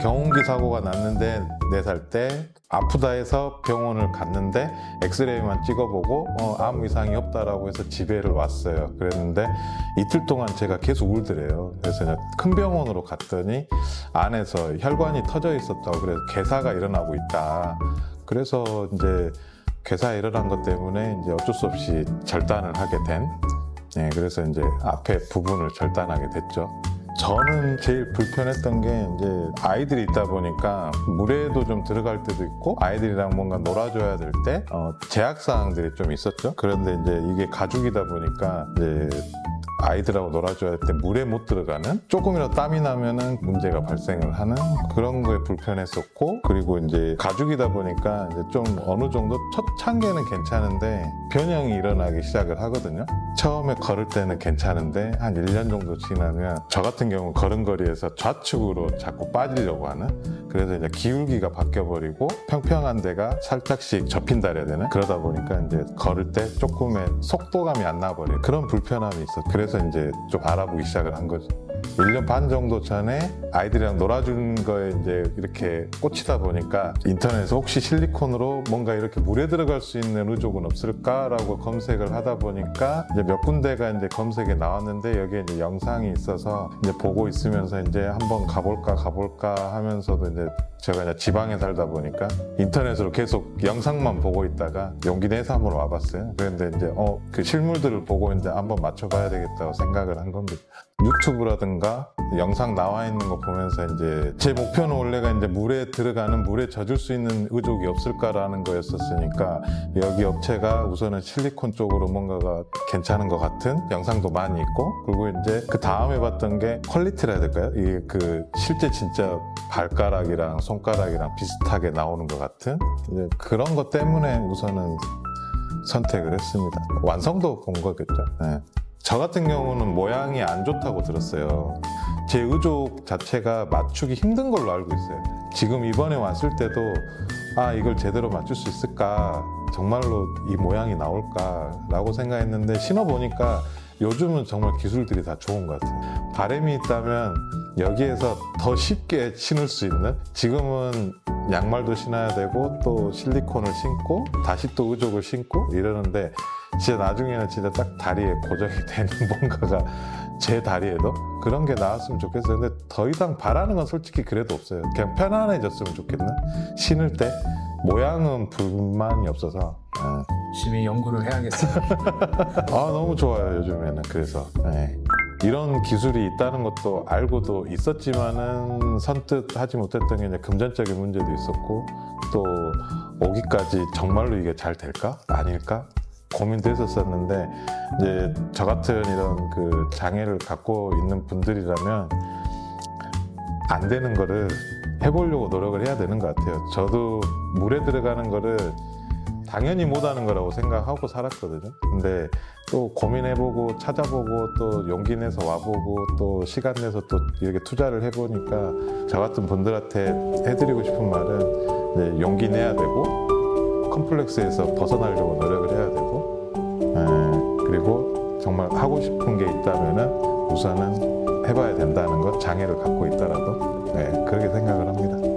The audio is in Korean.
경운기 사고가 났는데 네살때 아프다 해서 병원을 갔는데 엑스레이만 찍어보고 어, 아무 이상이 없다라고 해서 집에를 왔어요. 그랬는데 이틀 동안 제가 계속 울더래요. 그래서 큰 병원으로 갔더니 안에서 혈관이 터져 있었다고 그래서 괴사가 일어나고 있다. 그래서 이제 괴사 일어난 것 때문에 이제 어쩔 수 없이 절단을 하게 된. 네, 그래서 이제 앞에 부분을 절단하게 됐죠. 저는 제일 불편했던 게 이제 아이들이 있다 보니까 물에도 좀 들어갈 때도 있고 아이들이랑 뭔가 놀아줘야 될때 어, 제약 사항들이 좀 있었죠. 그런데 이제 이게 가죽이다 보니까 이제 아이들하고 놀아줘야 할 때 물에 못 들어가는 조금이라도 땀이 나면은 문제가 발생을 하는 그런 거에 불편했었고 그리고 이제 가죽이다 보니까 이제 좀 어느 정도 첫 참개는 괜찮은데 변형이 일어나기 시작을 하거든요. 처음에 걸을 때는 괜찮은데 한 1년 정도 지나면 저 같은 경우 걸음걸이에서 좌측으로 자꾸 빠지려고 하는 그래서 이제 기울기가 바뀌어버리고 평평한 데가 살짝씩 접힌다 해야 되나? 그러다 보니까 이제 걸을 때 조금의 속도감이 안 나버려요. 그런 불편함이 있어 그래서 이제 좀 알아보기 시작을 한 거죠 1년 반 정도 전에 아이들이랑 놀아준 거에 이제 이렇게 꽂히다 보니까 인터넷에 혹시 실리콘으로 뭔가 이렇게 물에 들어갈 수 있는 의족은 없을까라고 검색을 하다 보니까 이제 몇 군데가 이제 검색에 나왔는데 여기에 이제 영상이 있어서 이제 보고 있으면서 이제 한번 가볼까 가볼까 하면서도 이제 제가 이제 지방에 살다 보니까 인터넷으로 계속 영상만 보고 있다가 용기 내서 한번 와봤어요. 그런데 이제 어 그 실물들을 보고 이제 한번 맞춰봐야 되겠다 고 생각을 한 겁니다. 유튜브라든가 영상 나와 있는 거 보면서 이제 제 목표는 원래가 이제 물에 들어가는 물에 젖을 수 있는 의족이 없을까라는 거였었으니까 여기 업체가 우선은 실리콘 쪽으로 뭔가가 괜찮은 것 같은 영상도 많이 있고 그리고 이제 그 다음에 봤던 게 퀄리티라 해야 될까요? 이게 그 실제 진짜 발가락이랑 손가락이랑 비슷하게 나오는 것 같은 이제 그런 것 때문에 우선은 선택을 했습니다. 완성도 본 거겠죠. 네. 저 같은 경우는 모양이 안 좋다고 들었어요. 제 의족 자체가 맞추기 힘든 걸로 알고 있어요. 지금 이번에 왔을 때도 아 이걸 제대로 맞출 수 있을까 정말로 이 모양이 나올까 라고 생각했는데 신어보니까 요즘은 정말 기술들이 다 좋은 것 같아요. 바람이 있다면 여기에서 더 쉽게 신을 수 있는 지금은 양말도 신어야 되고 또 실리콘을 신고 다시 또 의족을 신고 이러는데 진짜 나중에는 진짜 딱 다리에 고정이 되는 뭔가가 제 다리에도 그런 게 나왔으면 좋겠어요. 근데 더 이상 바라는 건 솔직히 그래도 없어요. 그냥 편안해졌으면 좋겠나? 신을 때 모양은 불만이 없어서 예. 열심히 연구를 해야겠어요. 아 너무 좋아요 요즘에는 그래서 네. 이런 기술이 있다는 것도 알고도 있었지만은 선뜻 하지 못했던 게 이제 금전적인 문제도 있었고 또 오기까지 정말로 이게 잘 될까 아닐까 고민도 했었었는데 이제 저 같은 이런 그 장애를 갖고 있는 분들이라면 안 되는 거를 해보려고 노력을 해야 되는 것 같아요. 저도 물에 들어가는 거를 당연히 못하는 거라고 생각하고 살았거든요. 근데 또 고민해보고 찾아보고 또 용기 내서 와보고 또 시간 내서 또 이렇게 투자를 해보니까 저 같은 분들한테 해드리고 싶은 말은 이제 용기 내야 되고 컴플렉스에서 벗어나려고 노력을 해야 되고 에, 그리고 정말 하고 싶은 게 있다면은 우선은 해봐야 된다는 것 장애를 갖고 있더라도 네, 그렇게 생각을 합니다.